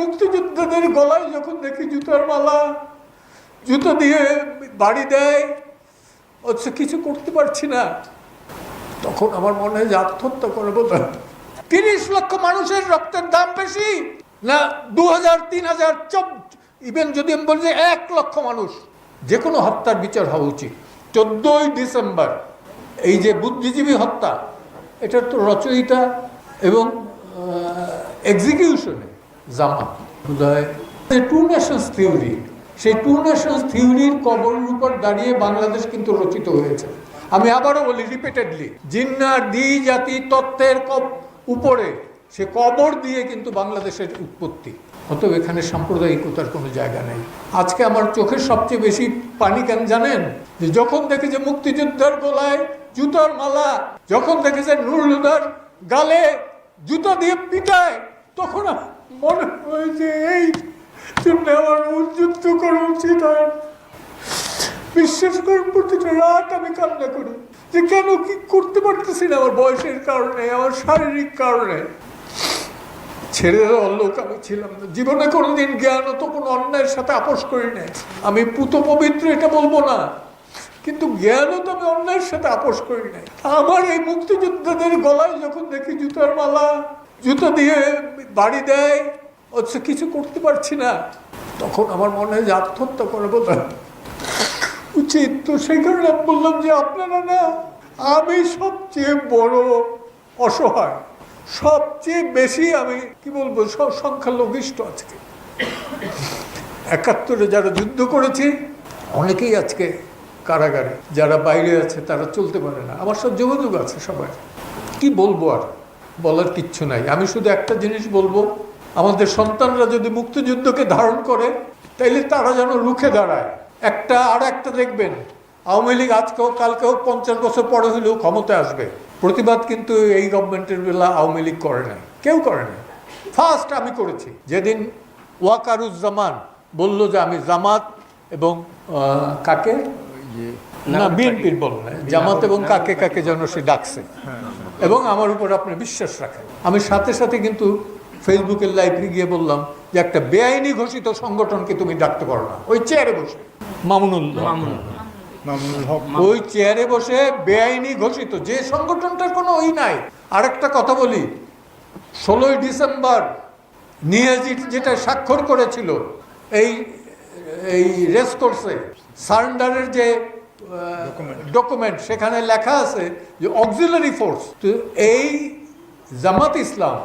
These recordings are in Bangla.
মুক্তিযোদ্ধাদের গলায় যখন দেখি জুতার মালা, জুতো দিয়ে বাড়ি দেয় হচ্ছে কিছু করতে পারছি না, তখন আমার মনে হয় যে আত্মহত্যা করে বোধ তিরিশ লক্ষ মানুষের রক্তের দাম বেশি না দু হাজার, তিন হাজার ইভেন যদি আমি বলি যে এক লক্ষ মানুষ, যে কোনো হত্যার বিচার হওয়া উচিত। চোদ্দই ডিসেম্বর, এই যে বুদ্ধিজীবী হত্যা, এটার তো রচয়িতা এবং এক্সিকিউশনে জামাত বোধহয় টু নেশনস থিওরি সেই টু নেশনস থিওরির কবরের উপর দাঁড়িয়ে বাংলাদেশ কিন্তু রচিত হয়েছে। আমি আবারও বলি রিপিটেডলি জিন্নার দ্বি জাতি তত্ত্বের উপরে সে কবর দিয়ে কিন্তু বাংলাদেশের উৎপত্তি। অতএব এখানে সাম্প্রদায়িকতার কোনো জায়গা নেই। আজকে আমার চোখের সবচেয়ে বেশি পানি কেন জানেন? যে যখন দেখি যে মুক্তিযোদ্ধার গলায় জুতার মালা, যখন দেখি যে নুরুলদার গালে জুতা দিয়ে পিটায়, তখন মনে হয় যে এই জন্য আমার উদ্যুক্ত করা উচিত আর বিশ্বাস করুন প্রতিটা রাত আমি কান্না করি যে কেন কি করতে পারতেছি না আমার বয়সের কারণে, আমার শারীরিক কারণে। ছেড়ে দেওয়ার লোক আমি ছিলাম না। জীবনে কোনোদিন জ্ঞান তো কোনো অন্যায়ের সাথে আপোষ করি নাই। আমি পুত পবিত্র এটা বলব না। কিন্তু জ্ঞানও তো আমি অন্যায়ের সাথে আপোষ করি নাই। আমার এই মুক্তিযোদ্ধাদের গলায় যখন দেখি জুতার মালা জুতো দিয়ে বাড়ি দেয়, অথচ কিছু করতে পারছি না। তখন আমার মনে হয় যে আত্মহত্যা করে বোধ উচিত। তো সেই কারণে বললাম যে আপনারা না, আমি সবচেয়ে বড় অসহায়। সবচেয়ে বেশি আমি, কি বলব সব সংখ্যালঘিষ্ঠ আজকে। একাত্তরে যারা যুদ্ধ করেছি, অনেকেই আজকে কারাগারে। যারা বাইরে আছে, তারা চলতে পারে না। আমার সব যোগাযোগ আছে সবাই কি বলব আর? বলার কিচ্ছু নাই। আমি শুধু একটা জিনিস বলব আমাদের সন্তানরা যদি মুক্তিযুদ্ধকে ধারণ করে তাইলে তারা যেন রুখে দাঁড়ায়। একটা আর একটা দেখবেন আওয়ামী লীগ আজকে হোক কালকে হোক পঞ্চাশ বছর পরে হলেও ক্ষমতায় আসবে। প্রতিবাদ কিন্তু এই গভর্নমেন্টের বেলা আওয়ামী লীগ করে নাই। কেউ করে নাই। ফার্স্ট আমি করেছি। যেদিন ওয়াকারুজ্জামান বলল যে আমি জামাত এবং কাকে? না বিএনপির বল না জামাত এবং কাকে কাকে যেন সে ডাকছে। এবং আমার উপর আপনি বিশ্বাস রাখেন। আমি সাথে সাথে কিন্তু ফেসবুকের লাইভে গিয়ে বললাম যে একটা বেআইনি ঘোষিত সংগঠনকে তুমি ডাকতে পারো না। ওই চেয়ারে বসে। মামুনুল মামুনুল ওই চেয়ারে বসে বেআইনি ঘোষিত। যে সংগঠনটার কোনো ওই নাই। আরেকটা কথা বলি ষোলোই ডিসেম্বর নিয়াজি যেটা স্বাক্ষর করেছিল এই এই রেস কোর্সে সারেন্ডারের যে ডকুমেন্ট সেখানে লেখা আছে যে অক্সিলারি ফোর্স তো এই জামাত ইসলাম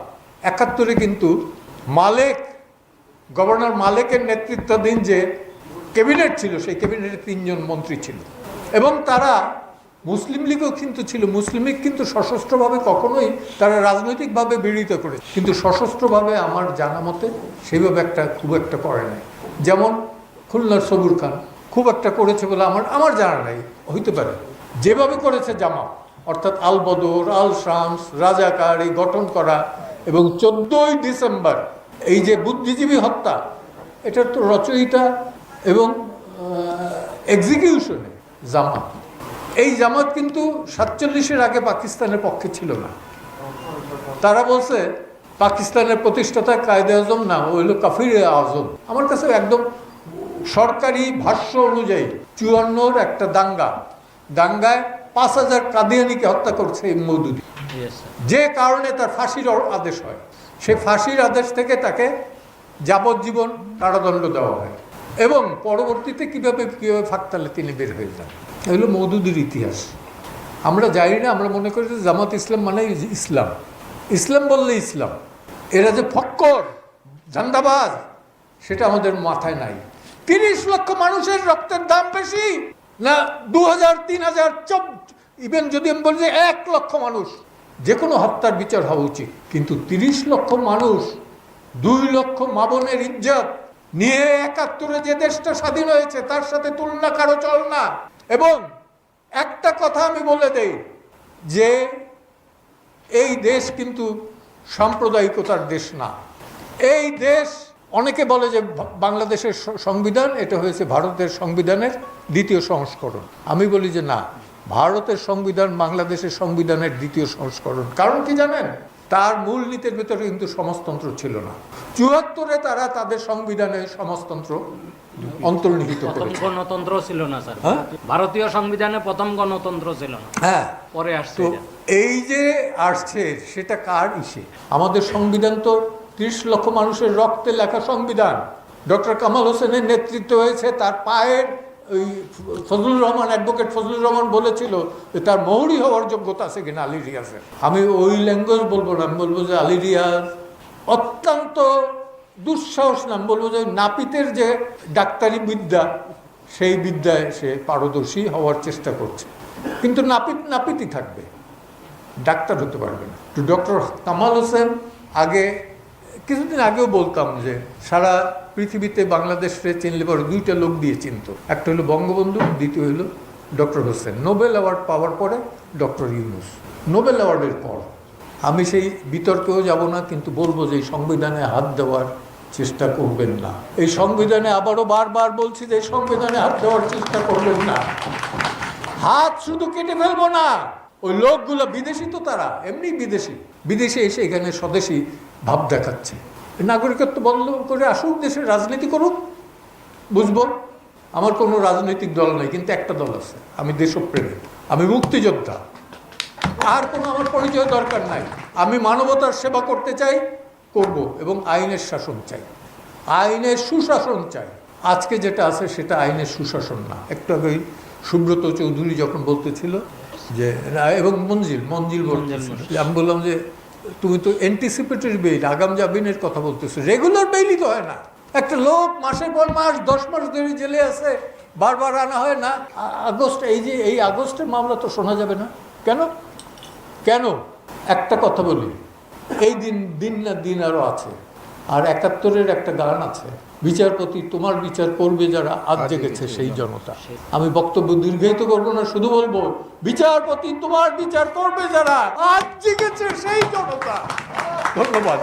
একাত্তরে কিন্তু মালেক গভর্নর মালেকের নেতৃত্বাধীন যে ক্যাবিনেট ছিল, সেই ক্যাবিনেটে তিনজন মন্ত্রী ছিল। এবং তারা মুসলিম লীগও কিন্তু ছিল। মুসলিম লীগ কিন্তু সশস্ত্রভাবে কখনোই তারা রাজনৈতিকভাবে বিড়িত করে। কিন্তু সশস্ত্রভাবে আমার জানা মতে সেইভাবে একটা খুব একটা করে নাই। যেমন খুলনার সবুর খান। খুব একটা করেছে বলে আমার আমার জানা নাই, হইতে পারে। যেভাবে করেছে জামা অর্থাৎ আল বদর, আল শামস, রাজাকার, এই গঠন করা, এবং চোদ্দই ডিসেম্বর এই যে বুদ্ধিজীবী হত্যা, এটার তো রচয়িতা এবং এক্সিকিউশনে জামাত। এই জামাত কিন্তু সাতচল্লিশের আগে পাকিস্তানের পক্ষে ছিল না। তারা বলছে, পাকিস্তানের প্রতিষ্ঠাতা কায়দে আজম না, ও হলো কাফির আজম। আমার কাছে একদম সরকারি ভাষ্য অনুযায়ী চুয়ান্নর একটা দাঙ্গা। দাঙ্গায় পাঁচ হাজার কাদিয়ানিকে হত্যা করছে মৌদুদি। যে কারণে তার ফাঁসির আদেশ হয়। সে ফাঁসির আদেশ থেকে তাকে যাবজ্জীবন কারাদণ্ড দেওয়া হয়। এবং পরবর্তীতে কীভাবে কীভাবে ফাঁকতালে তিনি বের হয়ে যান? এগুলো মৌদুদির ইতিহাস। আমরা জানি না আমরা মনে করি যে জামাত ইসলাম মানে ইসলাম। ইসলাম বললে ইসলাম। এরা যে ফক্কর ঝান্ডাবাজ সেটা আমাদের মাথায় নাই। তিরিশ লক্ষ মানুষের রক্তের দাম বেশি? না দু হাজার তিন হাজার ইভেন যদি আমি বলি যে এক লক্ষ মানুষ। যে কোনো হত্যার বিচার হওয়া উচিত। কিন্তু তিরিশ লক্ষ মানুষ, দুই লক্ষ মাবনের ইজ্জত নিয়ে একাত্তরে যে দেশটা স্বাধীন হয়েছে, তার সাথে তুলনা কারও চল না। এবং একটা কথা আমি বলে দেই, যে এই দেশ কিন্তু সাম্প্রদায়িকতার দেশ না। এই দেশ অনেকে বলে যে বাংলাদেশের সংবিধান এটা হয়েছে ভারতের সংবিধানের দ্বিতীয় সংস্করণ। আমি বলি যে না ভারতের সংবিধান বাংলাদেশের সংবিধানের দ্বিতীয় সংস্করণ। কারণ কি জানেন? তার মূল নীতির ভেতরে কিন্তু সমাজতন্ত্র ছিল না। চুয়াত্তরে তারা তাদের সংবিধানে সমাজতন্ত্র অন্তর্নিহিত করেছে। গণতন্ত্র ছিল না স্যার। হ্যাঁ? ভারতীয় সংবিধানে প্রথম গণতন্ত্র ছিল না। হ্যাঁ। পরে আসছে এই যে আসছে সেটা কার ইসে? আমাদের সংবিধান তো ত্রিশ লক্ষ মানুষের রক্তে লেখা সংবিধান। ডক্টর কামাল হোসেনের নেতৃত্ব হয়েছে, তার পায়ের ওই ফজলুর রহমান অ্যাডভোকেট ফজলুর রহমান বলেছিল যে তার মৌরি হওয়ার যোগ্যতা আছে কিনা আলী রিয়াজের আমি ওই ল্যাঙ্গুয়েজ বলব না, আমি বলব যে আলী রিয়াজ অত্যন্ত দুঃসাহস নাম বলব যে নাপিতের যে ডাক্তারি বিদ্যা, সেই বিদ্যায় সে পারদর্শী হওয়ার চেষ্টা করছে। কিন্তু নাপিত নাপিতই থাকবে, ডাক্তার হতে পারবে না। তো ডক্টর কামাল হোসেন আগে কিছুদিন আগেও বলতাম যে সারা পৃথিবীতে বাংলাদেশে চিনলে পরে দুইটা লোক দিয়ে চিনত। একটা হলো বঙ্গবন্ধু, দ্বিতীয় হলো ডক্টর হোসেন। নোবেল অ্যাওয়ার্ড পাওয়ার পরে ডক্টর ইউনুস। নোবেল অ্যাওয়ার্ডের পর আমি সেই বিতর্কেও যাব না, কিন্তু বলব যে সংবিধানে হাত দেওয়ার চেষ্টা করবেন না। এই সংবিধানে আবারও বারবার বলছি যে সংবিধানে হাত দেওয়ার চেষ্টা করবেন না। হাত শুধু কেটে ফেলব না। ওই লোকগুলো বিদেশি তো তারা এমনি বিদেশি। বিদেশে এসে এখানে স্বদেশি ভাব দেখাচ্ছে। নাগরিকত্ব বন্ধ করে আসুক দেশের রাজনীতি করুক বুঝব আমার কোনো রাজনৈতিক দল নেই কিন্তু একটা দল আছে আমি দেশপ্রেমী আমি মুক্তিযোদ্ধা। আর কোনো আমার পরিচয় দরকার নাই আমি মানবতার সেবা করতে চাই করব এবং আইনের শাসন চাই। আইনের সুশাসন চাই। আজকে যেটা আছে সেটা আইনের সুশাসন না। একটু আগে ওই সুব্রত চৌধুরী যখন বলতেছিল যে এবং মঞ্জিল মঞ্জিল বলতেছিল। আমি বললাম যে তুমি তো অ্যান্টিসিপেটরি বেইল আগাম জামিনের কথা বলতেছো। রেগুলার বেইলই তো হয় না। একটা লোক মাসের পর মাস, দশ মাস ধরে জেলে আছে, বারবার আনা হয় না। আগস্ট, এই যে, এই আগস্টের মামলা তো শোনা যাবে না। কেন? কেন? একটা কথা বলি। এই দিন দিন না দিন আরও আছে। আর একাত্তরের একটা গান আছে বিচারপতি তোমার বিচার করবে যারা আজ জেগেছে সেই জনতা। আমি বক্তব্য দীর্ঘায়িত করব না শুধু বলব বিচারপতি তোমার বিচার করবে যারা আজ জেগেছে সেই জনতা। ধন্যবাদ।